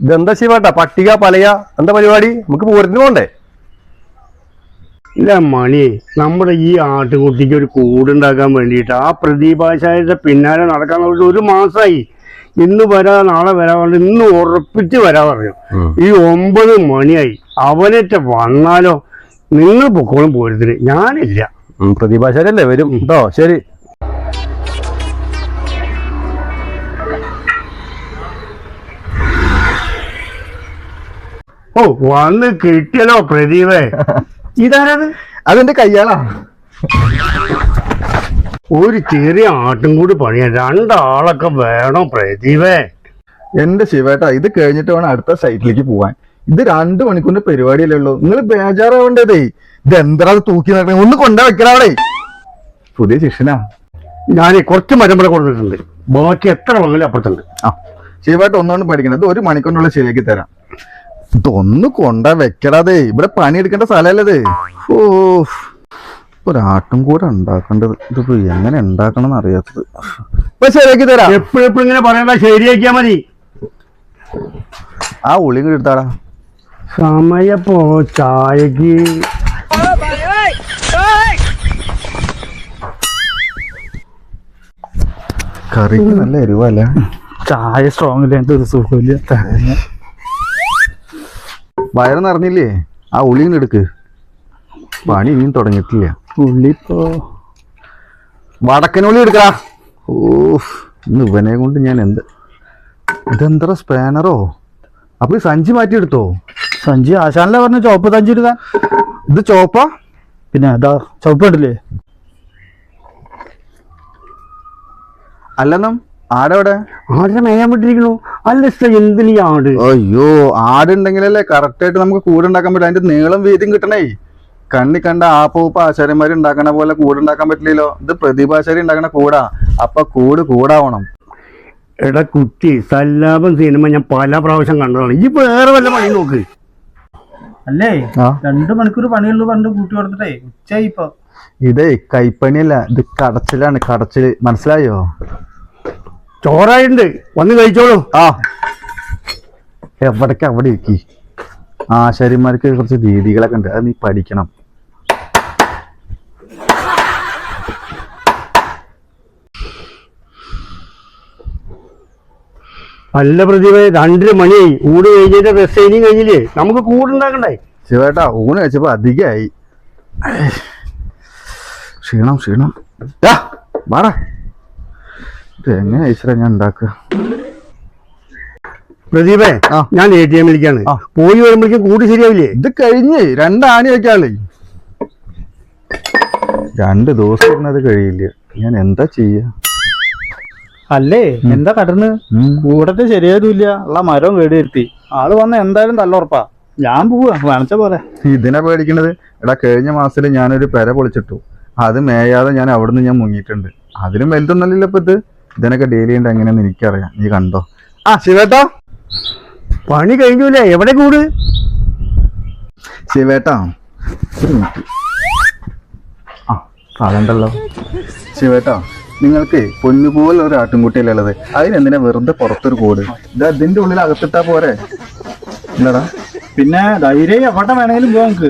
ഇതെന്താ ശിവട്ട പട്ടിക പലയ എന്താ പരിപാടി? നമുക്ക് പൂരത്തിന് പോണ്ടേ? ഇല്ല മണി നമ്മുടെ ഈ ആട്ടുകുട്ടിക്ക് ഒരു കൂടുണ്ടാക്കാൻ വേണ്ടിട്ട് ആ പ്രതിഭാശാലിന്റെ പിന്നാലെ നടക്കാൻ ഒരു മാസമായി ഇന്ന് വരാ നാളെ വരാ പറഞ്ഞു ഇന്ന് ഉറപ്പിച്ച് വരാ പറഞ്ഞു. ഈ ഒമ്പത് മണിയായി. അവനേറ്റ വന്നാലോ? നിങ്ങൾ പൊക്കോളും പോരത്തിന്. ഞാനില്ല. പ്രതിഭാശാലല്ലേ വരും? കേട്ടോ ശരി. ഓ വന്ന് കിട്ടിയല്ലോ പ്രദീപേ. ഇതാരത്? അതെന്റെ കയ്യാളാ. ഒരു ചെറിയ ആട്ടും കൂടി പണിയാൻ രണ്ടാളൊക്കെ വേണം പ്രദീപേ. എന്റെ ശിവേട്ടാ ഇത് കഴിഞ്ഞിട്ട് വേണം അടുത്ത സൈറ്റിലേക്ക് പോവാൻ. ഇത് രണ്ടു മണിക്കൂറിന്റെ പരിപാടിയല്ലേ ഉള്ളൂ. നിങ്ങൾ ബേജാറാവേണ്ടതേ. ഇത് എന്താ തൂക്കി നടക്കണേ? ഒന്ന് കൊണ്ട വെക്കണവിടെ പുതിയ ശിക്ഷനാ ഞാൻ കുറച്ച് മരം കൊണ്ടിട്ടുണ്ട് കൊടുത്തിട്ടുണ്ട് ബാക്കി എത്ര വേണമെങ്കിലും അപ്പുറത്തുണ്ട്. ആ ശിവേട്ട ഒന്നുകൊണ്ട് പഠിക്കണം. ഇത് ഒരു മണിക്കൂറിനുള്ളിൽ ശരിയാക്കി തരാം. ഇതൊന്ന് കൊണ്ട വെക്കടാതെ ഇവിടെ പണി പണിയെടുക്കേണ്ട സ്ഥലല്ലേ ഓ ഒരാട്ടും കൂടെ ഉണ്ടാക്കേണ്ടത്. ഇതിപ്പോ എങ്ങനെ ഉണ്ടാക്കണം എന്ന് അറിയാത്തത്. ഇപ്പൊ ശരിയാക്കി തരാം. എപ്പോഴെപ്പോഴും ഇങ്ങനെ പറയണ്ട ശരിയാക്കിയാ മതി. ആ ഉള്ളി കൂടി എടുത്താടാ. സമയപ്പോ ചായക്ക്. കറിക്ക് നല്ല എരിവല്ല? ചായ സ്ട്രോങ് ഇല്ല ഒരു സുഖമില്ല. വയറ് നിറഞ്ഞില്ലേ ആ ഉള്ളി എടുക്ക്. പണി ഇനിയും തുടങ്ങിയിട്ടില്ല. ഉള്ളി ഇപ്പോ വടക്കനുള്ളി എടുക്കടാ. ഓ ഇന്ന് ഇവനെ കൊണ്ട് ഞാൻ എന്ത് ഇതെന്തറ സ്പാനറോ അപ്പൊ ഈ സഞ്ചി മാറ്റി എടുത്തോ സഞ്ചി ആശാനല്ലേ പറഞ്ഞു ചോപ്പ് സഞ്ചി എടുക്കാൻ ഇത് ചോപ്പ പിന്നെ അതാ ചോപ്പ് ഉണ്ടല്ലേ അല്ലെന്നും? ആടവിടെ? ആടിനെ മേയാൻ വിട്ടിരിക്കണു അല്ല എന്തിനീ ആട്? അയ്യോ ആടുണ്ടെങ്കിലല്ലേ കറക്റ്റ് ആയിട്ട് നമുക്ക് കൂടുണ്ടാക്കാൻ പറ്റും. അതിന്റെ നീളം വീതിയും കിട്ടണേ. കണ്ണി കണ്ട ആപ്പൂപ്പ ആശാരിമാര് ഉണ്ടാക്കണ പോലെ കൂടുണ്ടാക്കാൻ പറ്റില്ലല്ലോ. ഇത് പ്രതിഭാശാരി ഉണ്ടാക്കണ കൂടാ. അപ്പൊ കൂട് കൂടാവണം. എടാ കുട്ടി സല്ലാപം സിനിമ ഞാൻ പല പ്രാവശ്യം കണ്ടതാണ്. ഈ വേറെ വല്ല പണി നോക്ക്. അല്ലേ. രണ്ടു മണിക്കൂർ പണിയുള്ളൂ പറഞ്ഞിട്ട് കൂട്ടി കൊടുത്തിട്ടേ. ഉച്ചയായി ഇപ്പൊ. ഇതേ കൈപ്പണിയല്ല. ഇത് കടച്ചിലാണ്. കടച്ചിൽ. മനസ്സിലായോ? ചോറായിട്ടുണ്ട് വന്ന് കഴിച്ചോളൂ. ആ. എവിടേക്ക് അവിടെ ഇരിക്കി ആശാരിമാർക്ക് കുറച്ച് രീതികളൊക്കെ ഉണ്ട്. അത് നീ പഠിക്കണം. അല്ല പ്രതിഭ രണ്ടര മണിയായി ഊട് കഴിഞ്ഞിട്ട് റെസ്റ്റൈനിങ് കഴിഞ്ഞില്ലേ? നമുക്ക് കൂടുണ്ടാക്കണ്ടേ ശിവേട്ടാ ഊണ് കഴിച്ചപ്പോ അധികമായി. ക്ഷീണം ക്ഷീണം. വാടാ. ഇത് എങ്ങനെ ഈശ്വര ഞാൻ ഉണ്ടാക്കുക? പ്രദീപേ ഞാൻ എ ടി എമ്മിലേക്കാണ്. പോയി വരുമ്പോഴേക്കും കൂടി ശരിയാവില്ലേ? ഇത് കഴിഞ്ഞ് രണ്ടാണി വെക്കാളേ രണ്ട് ദിവസം ഇരുന്നത് കഴിയില്ല. ഞാൻ എന്താ ചെയ്യ? അല്ലേ? എന്താ കടന്ന്? കൂടത്തെ ശരിയായില്ല ഉള്ള മരവും കേടി വരുത്തി ആൾ വന്ന എന്തായാലും നല്ല ഉറപ്പാ. ഞാൻ പോവാ. വേണച്ച പോലെ. ഇതിനെ പേടിക്കണത്? എടാ കഴിഞ്ഞ മാസത്തിൽ ഞാനൊരു പെര പൊളിച്ചിട്ടു. അത് മേയാതെ ഞാൻ അവിടുന്ന് ഞാൻ മുങ്ങിയിട്ടുണ്ട്. അതിലും വലുതൊന്നല്ലല്ലോ ഇപ്പൊ ഇത്? ഇതിനൊക്കെ ഡെയിലി ഉണ്ട് എങ്ങനെയാന്ന് എനിക്കറിയാം. നീ കണ്ടോ? ആ ശിവേട്ടാ. പണി കഴിഞ്ഞൂലേ എവിടെ കൂട്? ശിവേട്ടാ ഒരു മിനിറ്റ്. ആ അതുണ്ടല്ലോ ശിവേട്ടാ നിങ്ങൾക്ക് പൊന്നുപോലെ ഒരു ആട്ടിൻകുട്ടിയല്ലേ ഉള്ളത്? അതിനെന്തിനാ വെറുതെ പുറത്തൊരു കൂട്? ഇത് അതിന്റെ ഉള്ളിൽ അകത്തിട്ടാ പോരെ. എന്താടാ പിന്നെ ധൈര്യം എവിടെ വേണമെങ്കിലും പോവാ നമുക്ക്